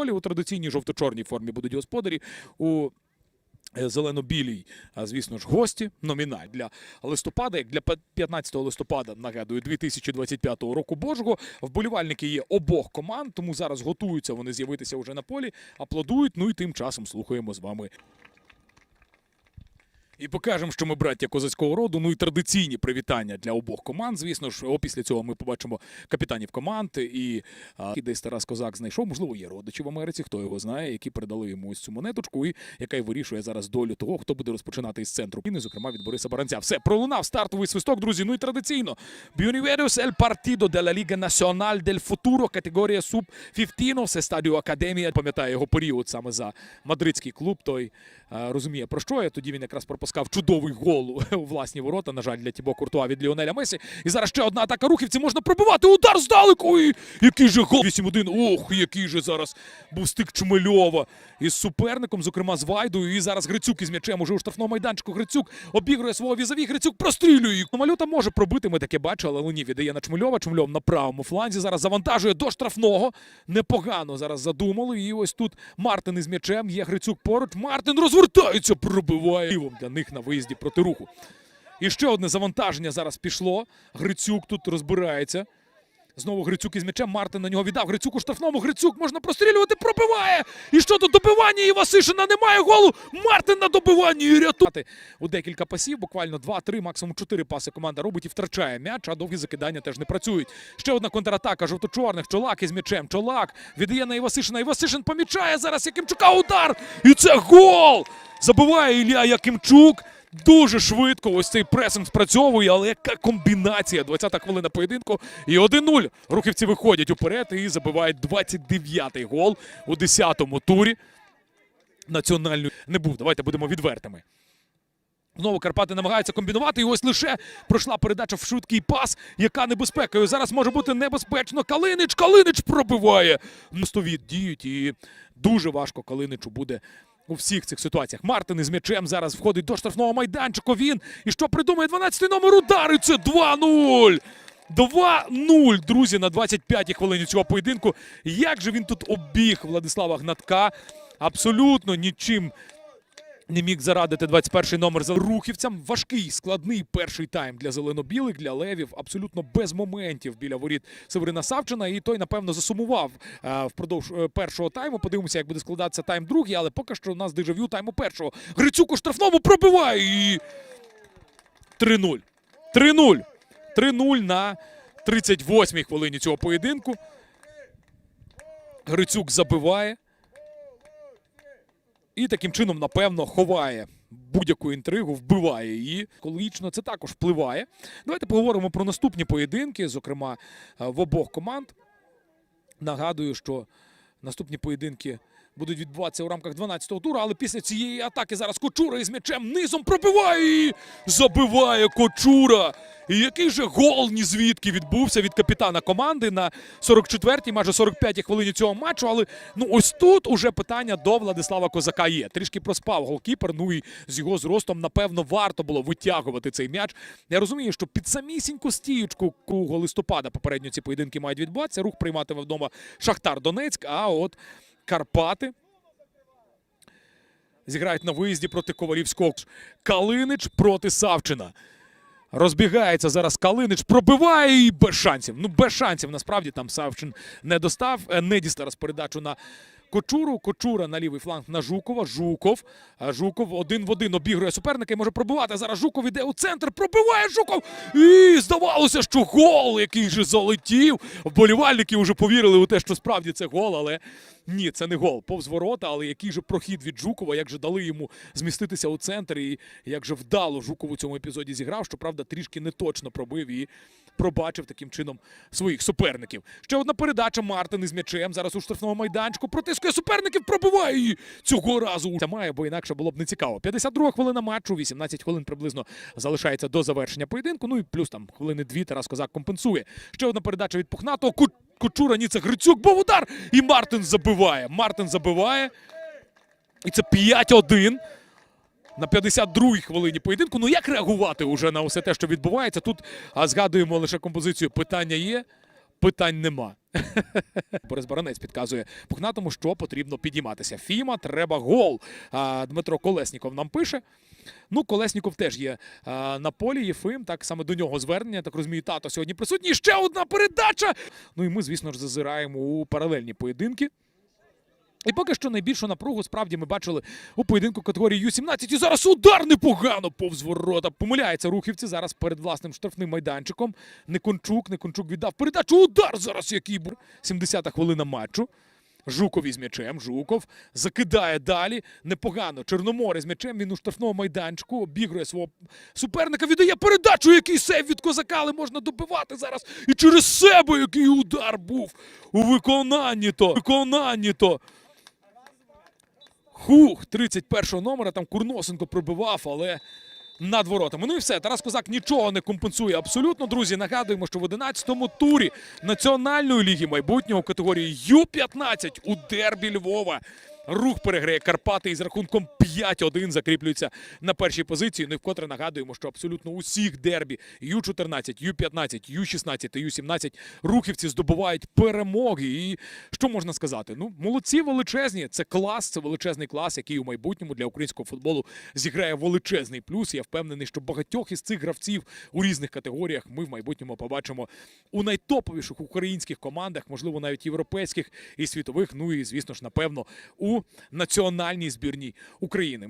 полі у традиційній жовто-чорній формі будуть господарі. У е, Зелено-білій, звісно ж, гості номіналь для листопада, як для 15 листопада, нагадую, 2025 року Божого. Вболівальники є обох команд, тому зараз готуються вони з'явитися вже на полі, аплодують. Ну і тим часом слухаємо з вами. І покажемо, що ми браття козацького роду. Ну і традиційні привітання для обох команд. Звісно ж, опісля цього ми побачимо капітанів команд. І а, і десь Тарас Козак знайшов. Можливо, є родичі в Америці, хто його знає, які передали йому ось цю монеточку, і яка й вирішує зараз долю того, хто буде розпочинати із центру України, зокрема від Бориса Баранця. Все пролунав стартовий свисток, друзі. Ну і традиційно. Bienvenidos el partido de la Liga Nacional del категорія Sub 15, це стадіо Академія. Пам'ятає його період саме за мадридський клуб. Той розуміє про що я. Тоді він якраз пропускав чудовий гол у власні ворота. На жаль, для Тібо Куртуа від Ліонеля Месі. І зараз ще одна атака рухівці. Можна пробивати. Удар здалеку. І який же гол. 8-1. Ох, який же зараз був стик Чмельова із суперником, зокрема з Вайдою. І зараз Грицюк із м'ячем уже у штрафному майданчику. Грицюк обігрує свого візаві. Грицюк прострілює. Малюта може пробити. Ми таке бачили, але ні, віддає на Чмельова. Чмельов на правому фланзі. Зараз завантажує до штрафного. Непогано зараз задумали. І ось тут Мартин із м'ячем. Є Грицюк поруч. Мартин розвертається, пробиває для них на виїзді проти руху. І ще одне завантаження зараз пішло. Грицюк тут розбирається. Знову Грицюк із м'ячем. Мартин на нього віддав. Грицюк у штрафному. Грицюк можна прострілювати, пробиває. І що тут добивання? І Васишина немає голу. Мартин на добиванні і рятувати. У декілька пасів, буквально 2-3, максимум 4 паси команда робить і втрачає м'яч, а довгі закидання теж не працюють. Ще одна контратака жовто-чорних. Чолак із м'ячем. Чолак віддає на Івасишина. Івасишин помічає зараз Якимчука удар. І це гол! Забиває Ілля Якимчук. Дуже швидко ось цей пресинг спрацьовує, але яка комбінація? 20-та хвилина поєдинку. І 1-0. Рухівці виходять уперед і забивають 29-й гол у 10-му турі. Національної не був. Давайте будемо відвертими. Знову Карпати намагаються комбінувати. І ось лише пройшла передача в швидкий пас, яка небезпекою. Зараз може бути небезпечно. Калинич, Калинич пробиває. Мостові діють і дуже важко Калиничу буде у всіх цих ситуаціях. Мартин із м'ячем зараз входить до штрафного майданчику. Він і що придумає 12-й номер удари. Це 2-0. 2-0, друзі, на 25-й хвилині цього поєдинку. Як же він тут обіг Владислава Гнатка? Абсолютно нічим не міг зарадити 21-й номер за рухівцям. Важкий, складний перший тайм для зелено-білих, для левів. Абсолютно без моментів біля воріт Северина Савчина. І той, напевно, засумував е, впродовж е, першого тайму. Подивимося, як буде складатися тайм другий, але поки що у нас дежавю тайму першого. Грицюк у штрафному пробиває і 3-0. 3-0. 3-0 на 38-й хвилині цього поєдинку. Грицюк забиває. І таким чином, напевно, ховає будь-яку інтригу, вбиває її. Екологічно це також впливає. Давайте поговоримо про наступні поєдинки, зокрема е, в обох команд. Нагадую, що наступні поєдинки будуть відбуватися у рамках 12-го туру, але після цієї атаки зараз Кочура із м'ячем низом пробиває і забиває Кочура. І який же гол ні звідки відбувся від капітана команди на 44-й, майже 45-й хвилині цього матчу. Але ну ось тут уже питання до Владислава Козака є. Трішки проспав голкіпер. Ну і з його зростом, напевно, варто було витягувати цей м'яч. Я розумію, що під самісіньку стіючку круглого листопада попередньо ці поєдинки мають відбуватися. Рух прийматиме вдома Шахтар Донецьк. А от Карпати зіграють на виїзді проти Ковалівського. Калинич проти Савчина. Розбігається зараз Калинич, пробиває і без шансів. Ну, без шансів. Насправді там Савчин не достав. Е, Не дістав передачу на Кочуру. Кочура на лівий фланг на Жукова. Жуков. Жуков один в один обігрує суперника і може пробивати. Зараз Жуков іде у центр. Пробиває Жуков. І здавалося, що гол, який же залетів. Вболівальники вже повірили у те, що справді це гол, але ні, це не гол. Повз ворота, але який же прохід від Жукова, як же дали йому зміститися у центр, і як же вдало Жуков у цьому епізоді зіграв, що правда трішки не точно пробив і пробачив таким чином своїх суперників. Ще одна передача Мартин із м'ячем. Зараз у штрафному майданчику протискує суперників, пробиває і цього разу Це має, бо інакше було б не цікаво. 52 хвилина матчу, 18 хвилин приблизно залишається до завершення поєдинку. Ну і плюс там хвилини дві Тарас Козак компенсує. Ще одна передача від Пухнатого. Кучура, ні, це Грицюк, був удар. І Мартин забиває. Мартин забиває. І це 5-1 на 52-й хвилині поєдинку. Ну як реагувати уже на усе те, що відбувається? Тут а, згадуємо лише композицію. Питання є, питань нема. Борис Баранець підказує пухнатому, що потрібно підійматися. Фіма, треба гол. А, Дмитро Колесніков нам пише. Ну, Колесніков теж є а, на полі. Єфим, так саме до нього звернення. Так розумію, тато сьогодні присутній. Ще одна передача. Ну і ми, звісно ж, зазираємо у паралельні поєдинки. І поки що найбільшу напругу справді ми бачили у поєдинку категорії Ю-17. І зараз удар непогано повз ворота. Помиляється рухівці зараз перед власним штрафним майданчиком. Некончук, Некончук віддав передачу. Удар зараз який був. 70-та хвилина матчу. Жуков із м'ячем. Жуков закидає далі. Непогано. Чорноморець з м'ячем. Він у штрафному майданчику обігрує свого суперника. Віддає передачу. Який сейв від козака, але можна добивати зараз. І через себе який удар був у виконанні то. Виконанні то. Хух, 31 номера там Курносенко пробивав, але над воротами. Ну і все. Тарас Козак нічого не компенсує абсолютно. Друзі, нагадуємо, що в 11-му турі Національної ліги майбутнього категорії Ю-15 у дербі Львова. Рух переграє Карпати і з рахунком 5-1 закріплюється на першій позиції. Ну і вкотре нагадуємо, що абсолютно усіх дербі Ю-14, Ю-15, Ю-16 та Ю-17 рухівці здобувають перемоги. І що можна сказати? Ну, молодці величезні. Це клас, це величезний клас, який у майбутньому для українського футболу зіграє величезний плюс. Я впевнений, що багатьох із цих гравців у різних категоріях ми в майбутньому побачимо у найтоповіших українських командах, можливо, навіть європейських і світових. Ну і звісно ж, напевно, у національній збірній України.